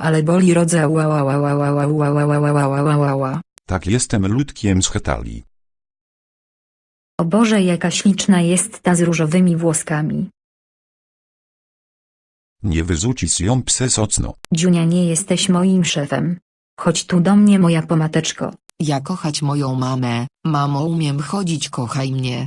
Ale boli rodze. Tak jestem ludkiem z Hetali. O Boże, jaka śliczna jest ta z różowymi włoskami. Nie wyzuci ją pse socno. Dziunia, nie jesteś moim szefem. Chodź tu do mnie, moja pomateczko. Ja kochać moją mamę, mamo umiem chodzić kochaj mnie.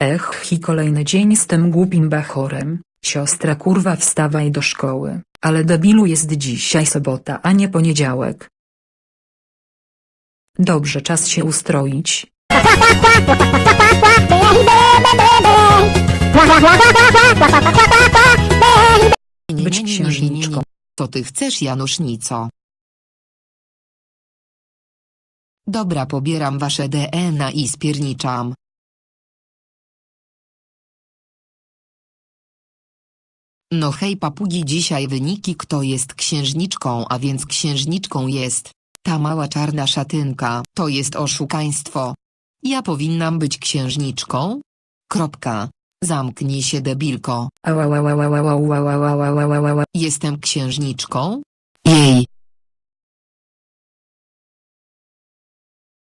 Ech, i kolejny dzień z tym głupim bachorem. Siostra kurwa wstawaj do szkoły. Ale debilu jest dzisiaj sobota, a nie poniedziałek. Dobrze, czas się ustroić. Być księżniczką. Co ty chcesz Janusznico? Dobra pobieram wasze DNA i spierniczam. No hej papugi dzisiaj wyniki kto jest księżniczką a więc księżniczką jest ta mała czarna szatynka to jest oszukaństwo. Ja powinnam być księżniczką? Kropka. Zamknij się debilko. Jestem księżniczką?